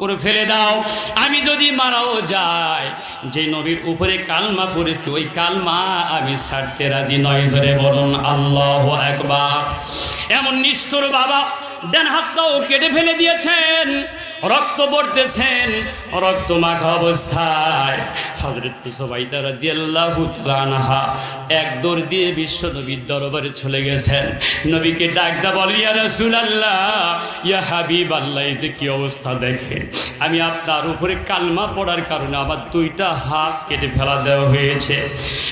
করে ফেলে দাও। আমি যদি মারাও যাই, যে নবীর উপরে কালমা পড়েছি, ওই কালমা আমি ছাড়তে রাজি নয়। জোরে বলুন, আল্লাহ একবার এমন নিষ্ঠুর বাবা ডান হাতটাও কেটে ফেলে দিয়েছেন। রক্ত পড়তেছেন। রক্ত মাখা অবস্থায়। হজরত সুবাইদা রাদিয়াল্লাহু তাআলা আনহা এক দৌড় দিয়ে বিশ্ব নবীর দরবারে চলে গেছেন। নবীকে ডাকদা বলি ইয়া রাসূলুল্লাহ, ইয়া হাবিবাল্লাহ, এই যে কি অবস্থা দেখে আমি আপনার উপরে কালমা পড়ার কারণে আমার দুইটা হাত কেটে ফেলা দেওয়া হয়েছে।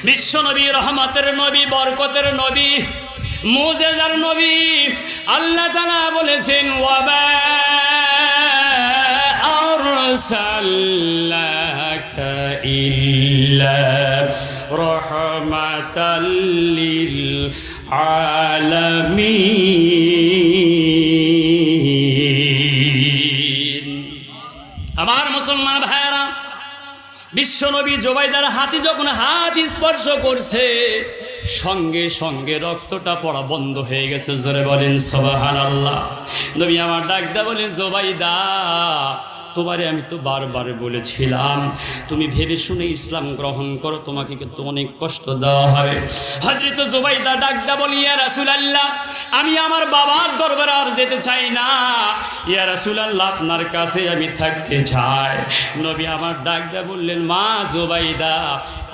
বিশ্ব নবী রহমতের নবী, বরকতের নবী, মুজেজার নবী আল্লাহ তালা বলেছেন ওয়াবা আমার মুসলমান ভাইরা বিশ্বনবী জোবাইদার হাতি যখন হাত স্পর্শ করছে সঙ্গে সঙ্গে রক্তটা পড়া বন্ধ হয়ে গেছে, জোরে বলেন সবাহান আল্লাহ নবী আমার ডাকদা বলে জোবাইদা তোমারে আমি তো বারবার বলেছিলাম। তুমি ভেবে শুনে ইসলাম গ্রহণ করো, তোমাকে কিন্তু অনেক কষ্ট দেওয়া হবে। হজরত জোবাইদা ডাকদা বলি, ইয়া রাসূলুল্লাহ, আমি আমার বাবার দরবারে আর যেতে চাই না। ইয়া রাসূলুল্লাহ, আপনার কাছে আমি থাকতে চাই। নবী আমার ডাকদা বললেন, মা জোবাইদা,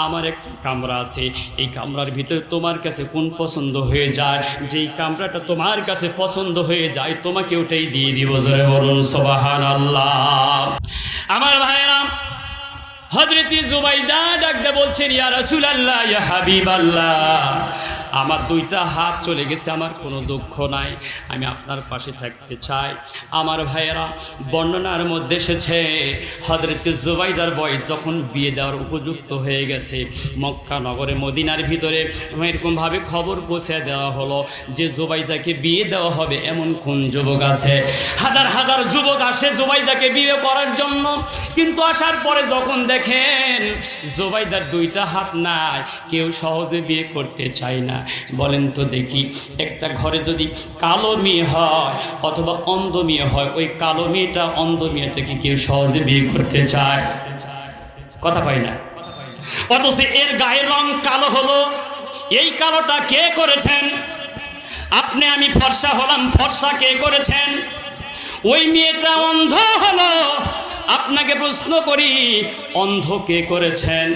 আমার একটা কামরা আছে। এই কামরার ভিতরে তোমার কাছে কোন পছন্দ হয়ে যায়? যেই কামরাটা তোমার কাছে পছন্দ হয়ে যায়, তোমাকে ওটাই দিয়ে দিব। জোরে বলুন সোবাহান আল্লাহ আমার ভাইরা হজরতি জুবাইদা ডাকতে বলছেন ইয়া রাসুল আল্লাহ ইয়া হাবিব আল্লাহ আমার দুইটা হাত চলে গেছে, আমার কোনো দুঃখ নাই, আমি আপনার পাশে থাকতে চাই। আমার ভাইয়েরা, বর্ণনার মধ্যে এসেছে হজরত জুবাইদার বয়স যখন বিয়ে দেওয়ার উপযুক্ত হয়ে গেছে, মক্কা নগরে, মদিনার ভিতরে, এরকমভাবে খবর পৌঁছে দেওয়া হলো যে জুবাইদাকে বিয়ে দেওয়া হবে এমন কোন যুবক আছে। হাজার হাজার যুবক আসে জুবাইদাকে বিয়ে করার জন্য, কিন্তু আসার পরে যখন দেখেন জোবাইদার দুইটা হাত নাই, কেউ সহজে বিয়ে করতে চায় না। বলেন তো দেখি, একটা ঘরে যদি কালো মেয়ে হয় অথবা অন্ধ মেয়ে হয়, ওই কালো মেয়েটা অন্ধ মেয়েটাকে কেউ সহজে বিয়ে করতে চায়। কথা পাই না? অথচ এর গায়ের রং কালো হলো। এই কালোটা কে করেছেন? আপনি আমি ফর্সা হলাম, ফর্সা কে করেছেন? ওই মেয়েটা অন্ধ হলো। আপনাকে প্রশ্ন করি, অন্ধ কে করেছেন?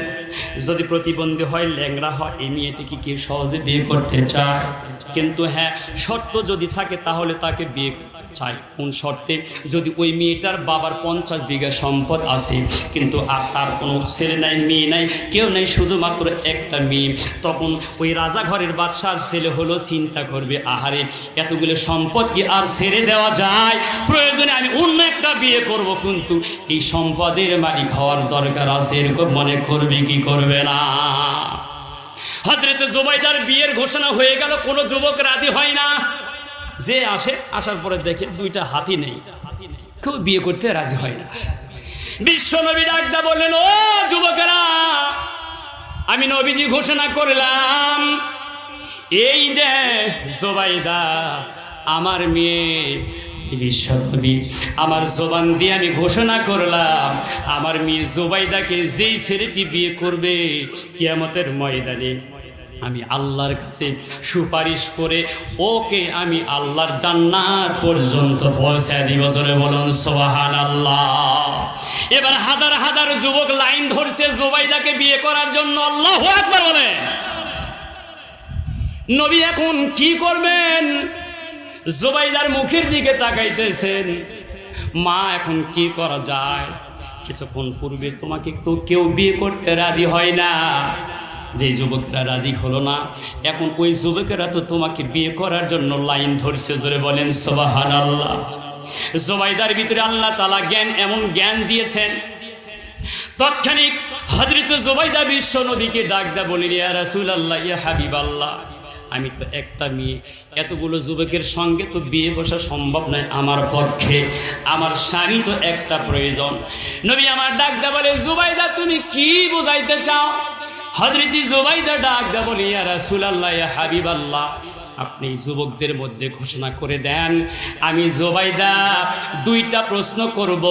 যদি প্রতিবন্ধী হয়, ল্যাংড়া হয়, এই মেয়েটিকে কেউ সহজে বিয়ে করতে চায়। কিন্তু হ্যাঁ শর্ত যদি থাকে, তাহলে তাকে বিয়ে করতে চায়। কোন শর্তে? যদি ওই মেয়েটার বাবার পঞ্চাশ বিঘা সম্পদ আছে, কিন্তু আর তার কোনো ছেলে নাই, মেয়ে নাই, কেউ নেই, শুধুমাত্র একটা মেয়ে, তখন ওই রাজা ঘরের বাদশার ছেলে হলো চিন্তা করবে, আহারে, এতগুলো সম্পদ কি আর ছেড়ে দেওয়া যায়? প্রয়োজনে আমি অন্য একটা বিয়ে করব, কিন্তু এই সম্পদের মালিক হওয়ার দরকার আছে, এরকম মনে করবে কি করবে না। হজরত জুবাইদার বিয়ের ঘোষণা হয়ে গেল, কোনো যুবক রাজি হয় না। যে আসে, আসার পরে দেখে দুইটা হাতি নেই। কেউ বিয়ে করতে রাজি হয় না। বিশ্ব নবী ডাকদা বললেন, ও যুবকেরা, আমি নবীজি ঘোষণা করলাম, এই যে জোবাইদা, আমার মেয়ে আমার জোবান দিয়ে আমি ঘোষণা করলাম, আমার মেয়ে জোবাইদাকে যেই ছেলেটি বিয়ে করবে কিয়ামতের ময়দানে, আমি আল্লাহর কাছে সুপারিশ করে ওকে আমি আল্লাহর জান্নাত পর্যন্ত পৌঁছায় দিব। জোরে বলুন সোহান আল্লাহ এবার হাজার হাজার যুবক লাইন ধরছে জোবাইদাকে বিয়ে করার জন্য। আল্লাহ একবার বলে নবী এখন কি করবেন? জোবাইদার মুখের দিকে তাকাইতেছেন। মা, এখন কি করা যায়? কিছুক্ষণ পূর্বে তোমাকে তো কেউ বিয়ে করতে রাজি হয় না। যে যুবকেরা রাজি হলো না, এখন ওই যুবকেরা তো তোমাকে বিয়ে করার জন্য লাইন ধরছে, জোরে বলেন সোবাহান আল্লাহ জোবাইদার ভিতরে আল্লাহ তালা জ্ঞান, এমন জ্ঞান দিয়েছেন। তৎক্ষণিক হজরত জোবাইদা বিশ্ব নবীকে ডাক দা বলিল, ইয়া রাসুল আল্লাহ ইয়া হাবিব আল্লাহ আমি তো একটা মেয়ে। এতগুলো যুবকের সঙ্গে তো বিয়ে বসা সম্ভব নয় আমার পক্ষে। আমার স্বামী তো একটা প্রয়োজন। নবী আমার ডাক দা বলে, জুবাইদা, তুমি কি বোঝাইতে চাও? হজরতি জুবাইদা ডাক দা বলে, ইয়া রাসুল হাবিব আল্লাহ আপনি যুবকদের মধ্যে ঘোষণা করে দেন। আমি জোবাইদা, দুইটা প্রশ্ন করব।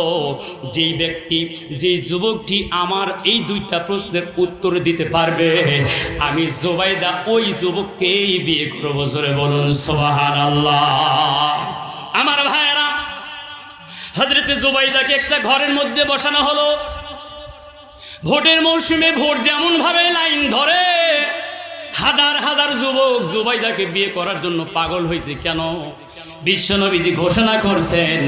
যেই ব্যক্তি, যেই যুবকটি আমার এই দুইটা প্রশ্নের উত্তর দিতে পারবে, আমি জোবাইদা ওই যুবককেই বিয়ে করব। জোরে বলুন সোহান আল্লাহ আমার ভাইয়েরা হজরতে জোবাইদাকে একটা ঘরের মধ্যে বসানো হলো। ভোটের মৌসুমে ভোট যেমন ভাবে লাইন ধরে হাজার হাজার যুবক জুবাইদাকে বিয়ে করার জন্য পাগল হয়েছে কেন? বিশ্বনবীজি ঘোষণা করছেন,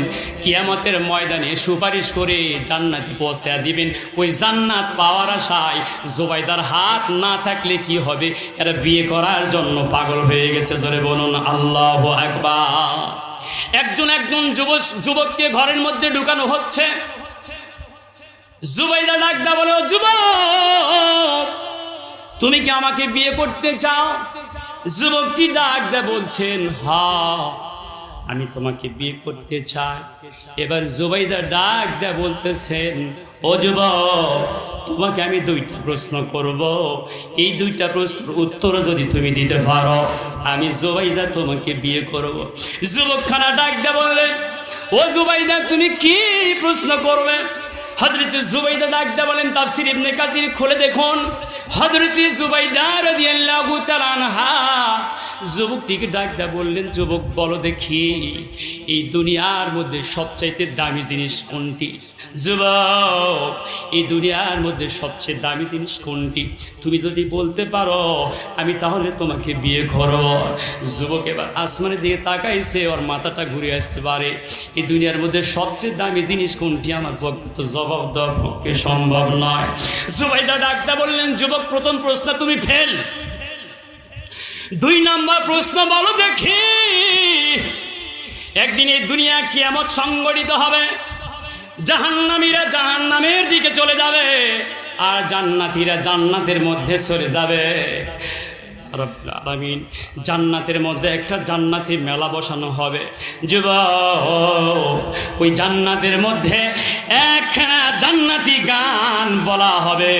কিয়ামতের ময়দানে সুপারিশ করে জান্নাতে পৌঁছে দিবেন। ওই জান্নাত পাওয়ার আশায় জুবাইদার হাত না থাকলে কি হবে? এরা বিয়ে করার জন্য পাগল হয়ে গেছে, জোরে বলুন, আল্লাহ একবার একজন একজন যুবক যুবককে ঘরের মধ্যে ঢুকানো হচ্ছে। জুবাইদা ডাকদা বলো যুবক! তুমি কি আমাকে বিয়ে করতে চাও? যুবকটি ডাক দা বলছেন, হা, আমি তোমাকে বিয়ে করতে চাই। এবার জুবাইদা ডাক দা বলতেছেন, ও যুবক, তোমাকে আমি দুইটা প্রশ্ন করব। এই দুইটা প্রশ্নের উত্তর যদি তুমি দিতে পারো, আমি জুবাইদা তোমাকে বিয়ে করব। যুবকখানা ডাক দা বললেন, ও জুবাইদা, তুমি কি প্রশ্ন করবে? হজরত জুবাইদা ডাকদা বলেন, তাফসির ইবনে কাসির খুলে দেখুন। হজরত জুবাইদা রাদিয়াল্লাহু তাআলা আনহা যুবকটিকে ডাকদা বললেন, যুবক, বলো দেখি, এই দুনিয়ার মধ্যে সবচাইতে দামি জিনিস কোনটি? যুবক, এই দুনিয়ার মধ্যে সবচেয়ে দামি জিনিস কোনটি? তুমি যদি বলতে পারো, আমি তাহলে তোমাকে বিয়ে করো যুবক এবার আসমানের দিকে তাকাইছে, ওর মাথাটা ঘুরে আসছে, বারে, এই দুনিয়ার মধ্যে সবচেয়ে দামি জিনিস কোনটি? আমার পক্ষে তো জবাব দেওয়ার পক্ষে সম্ভব নয়। জুবাইদা ডাক্তার বললেন, যুবক, প্রথম প্রশ্ন তুমি ফেল। দুই নম্বর প্রশ্ন বলো দেখি। একদিন এই দুনিয়া কিয়ামত সংগঠিত হবে। জাহান্নামীরা জাহান্নামের দিকে চলে যাবে আর জান্নাতিরা জান্নাতের মধ্যে সরে যাবে। জান্নাতের মধ্যে একটা জান্নাতি মেলা বসানো হবে। যুবক, ওই জান্নাতের মধ্যে একখানা জান্নাতি গান বলা হবে।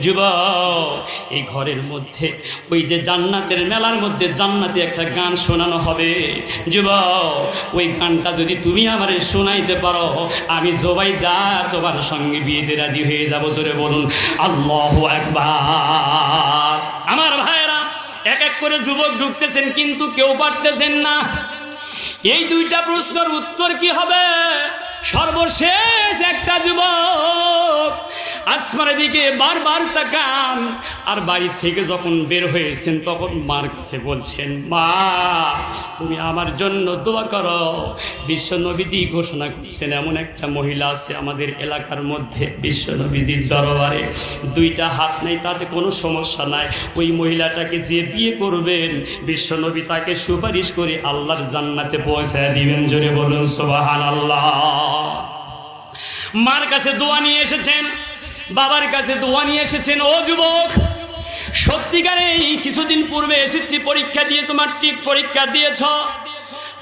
যুবক, এই ঘরের মধ্যে, ওই যে জান্নাতের মেলার মধ্যে জান্নাতি একটা গান শোনানো হবে। যুবক, ওই গানটা যদি তুমি আমারে শোনাইতে পারো, আমি জোবাইদা তোমার সঙ্গে বিয়েতে রাজি হয়ে যাব। জোরে বলুন, আল্লাহ একবার আমার ভাইয়েরা এক এক করে যুবক ঢুকতেছেন, কিন্তু কেউ পারতেছেন না। এই দুইটা প্রশ্নের উত্তর কি হবে? সর্বশেষ একটা যুবক আসমানের দিকে বারবার তাকান, আর বাড়ি থেকে যখন বের হয়েছেন, তখন মার কাছে বলছেন, মা, তুমি আমার জন্য দোয়া করো। বিশ্ব নবীজি ঘোষণা করছেন, এমন একটা মহিলা আছে আমাদের এলাকার মধ্যে বিশ্ব নবীজির দরবারে। দুইটা হাত নেই, তাতে কোনো সমস্যা নাই। ওই মহিলাটাকে যে বিয়ে করবেন বিশ্ব নবী তাকে সুপারিশ করে আল্লাহর জান্নাতে পৌঁছায় দিবেন। জোরে বলুন সোবাহান আল্লাহ মার কাছে দোয়া নিয়ে এসেছেন, বাবার কাছে দোয়া নিয়ে এসেছেন। ও যুবক, সত্যিকারে কিছুদিন পূর্বে এসেছি পরীক্ষা দিয়েছ মাট্রিক পরীক্ষা দিয়েছ।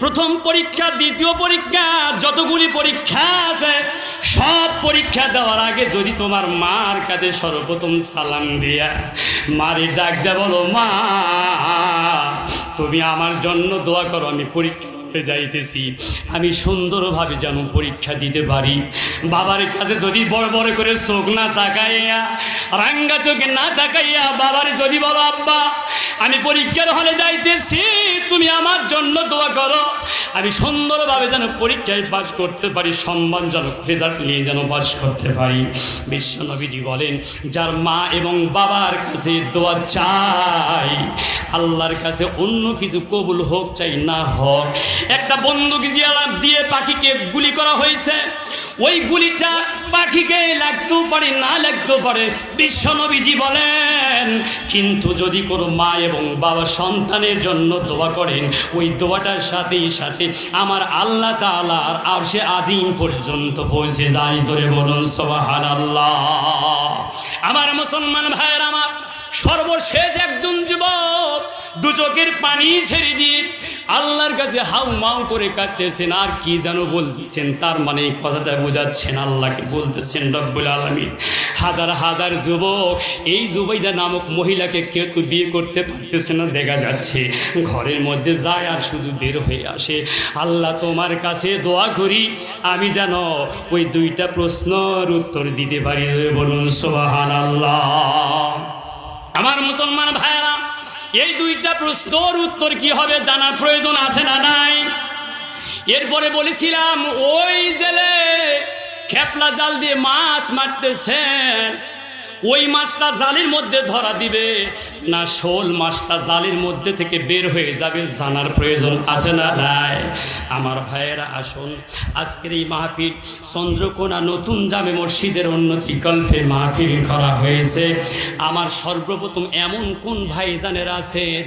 প্রথম পরীক্ষা, দ্বিতীয় পরীক্ষা, যতগুলি পরীক্ষা আছে, সব পরীক্ষা দেওয়ার আগে যদি তোমার মার কাছে সর্বপ্রথম সালাম দিয়া, মারি ডাক দে বলো, মা, তুমি আমার জন্য দোয়া করো, আমি পরীক্ষা করতে যাইতেছি। আমি সুন্দরভাবে যেন পরীক্ষা দিতে পারি। বাবার কাছে যদি বড় বড় করে চোখ না তাকাইয়া, রাঙ্গা চোখে না তাকাইয়া বাবার যদি বলো, আব্বা, আমি পরীক্ষার হলে যাইতেছি, তুমি আমার জন্য দোয়া করো। আমি সুন্দরভাবে যেন পরীক্ষায় বাস করতে পারি, সম্মানজনক রেজাল্ট নিয়ে যেন বাস করতে পারি। বিশ্বনবীজি বলেন, যার মা এবং বাবার কাছে দোয়া চাই, আল্লাহর কাছে অন্য কিছু কবুল হোক, চাই না হোক। একটা বন্দুক দিয়ে দিয়ে পাখিকে গুলি করা হয়েছে। ওই গুলিটা পাখিকে লাগতেও পারে, না লাগতেও পারে বিশ্বনবীজি বলেন, কিন্তু যদি কোনো মা এবং বাবা সন্তানের জন্য দোয়া করেন, ওই দোয়াটার সাথে সাথে আমার আল্লাহ তালার আর সে আজিম পর্যন্ত পৌঁছে যায়। জোরে বলুন সোহান আল্লাহ আমার মুসলমান ভাইয়ের, আমার সর্বশেষ একজন যুবক দু চোখের পানি ছেড়ে দিয়ে আল্লাহর কাছে হাউ মাউ করে কাঁদতেছেন, আর কি যেন বলতেছেন? তার মানে এই কথাটা বোঝাচ্ছেন আল্লাহকে, বলতেছেন, রব্বুল আলমী হাজার হাজার যুবক, এই জুবাইদা নামক মহিলাকে কেউ তো বিয়ে করতে পারতেছে না, দেখা যাচ্ছে ঘরের মধ্যে যায় আর শুধু বের হয়ে আসে। আল্লাহ, তোমার কাছে দোয়া করি, আমি যেন ওই দুইটা প্রশ্নর উত্তর দিতে পারি। বলুন সোহান আল্লাহ আমার মুসলমান ভাইয়েরা, এই দুইটা প্রশ্নর উত্তর কি হবে জানার প্রয়োজন আছে না নাই? এরপরে বলেছিলাম, ওই জেলে খেপলা জাল দিয়ে মাছ মারতেছেন ওই মাছটা জালির মধ্যে ধরা দিবে না শোল মাছটা জালের মধ্যে থেকে বের হয়ে যাবে, জানার প্রয়োজন আছে না নাই? আমার ভাইয়েরা, আসুন। আজকের এই মাহফিল চন্দ্রকোনা নতুন জামে মসজিদের অন্য কল্পে মাহফিল করা হয়েছে। আমার সর্বপ্রথম এমন কোন ভাইজানেরা আছেন?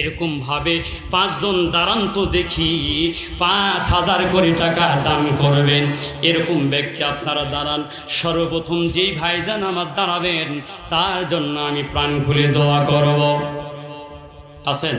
এরকমভাবে পাঁচজন দাঁড়ান তো দেখি, পাঁচ হাজার কোটি টাকা দান করবেন। এরকম ব্যক্তি আপনারা দাঁড়ান। সর্বপ্রথম যেই ভাইজান আমার দাঁড়াবেন, তার জন্য আমি প্রাণ খুলে দোয়া করব আছেন?